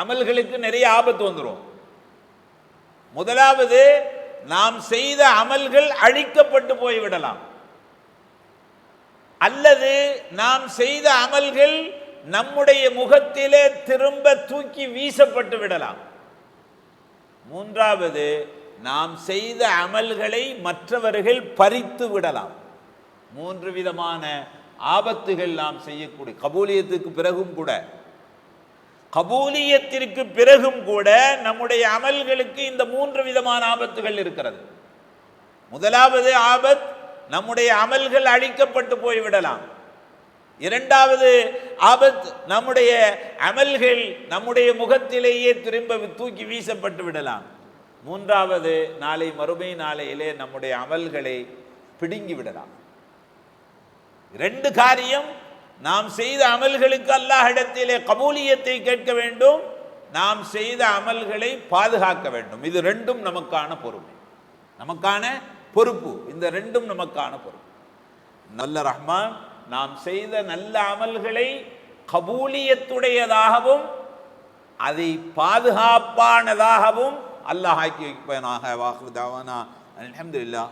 அமல்களுக்கு நிறைய ஆபத்து வந்துடும் முதலாவது நாம் செய்த அமல்கள் அழிக்கப்பட்டு போய்விடலாம். அல்லது நாம் செய்த அமல்கள் நம்முடைய முகத்திலே திரும்ப தூக்கி வீசப்பட்டு விடலாம். மூன்றாவது நாம் செய்த அமல்களை மற்றவர்கள் பறித்து விடலாம். மூன்று விதமான ஆபத்துகள் நாம் செய்யக்கூடிய கபூலியத்துக்கு பிறகும் கூட கபூலியத்திற்கு பிறகும் கூட நம்முடைய அமல்களுக்கு இந்த மூன்று விதமான ஆபத்துகள் இருக்கிறது. முதலாவது ஆபத் நம்முடைய அமல்கள் அழிக்கப்பட்டு போய்விடலாம். இரண்டாவது ஆபத் நம்முடைய அமல்கள் நம்முடைய முகத்திலேயே திரும்ப தூக்கி வீசப்பட்டு விடலாம். மூன்றாவது நாளை மறுமை நாளையிலே நம்முடைய அமல்களை பிடுங்கி விடலாம். ரெண்டு காரியம் நாம் செய்த அமல்களுக்கு அல்லாஹிடத்திலே கபூலியத்தை கேட்க வேண்டும். நாம் செய்த அமல்களை பாதுகாக்க வேண்டும். இது ரெண்டும் நமக்கான பொறுப்பு. நமக்கான பொறுப்பு. இந்த ரெண்டும் நமக்கான பொறுப்பு. நல்ல ரஹ்மான் நாம் செய்த நல்ல அமல்களை கபூலியத்துடையதாகவும் அதை பாதுகாப்பானதாகவும் அல்லாஹ் ஆக்கி வைப்பனாக. வாஹு தாவானா. அல்ஹம்துலில்லாஹ்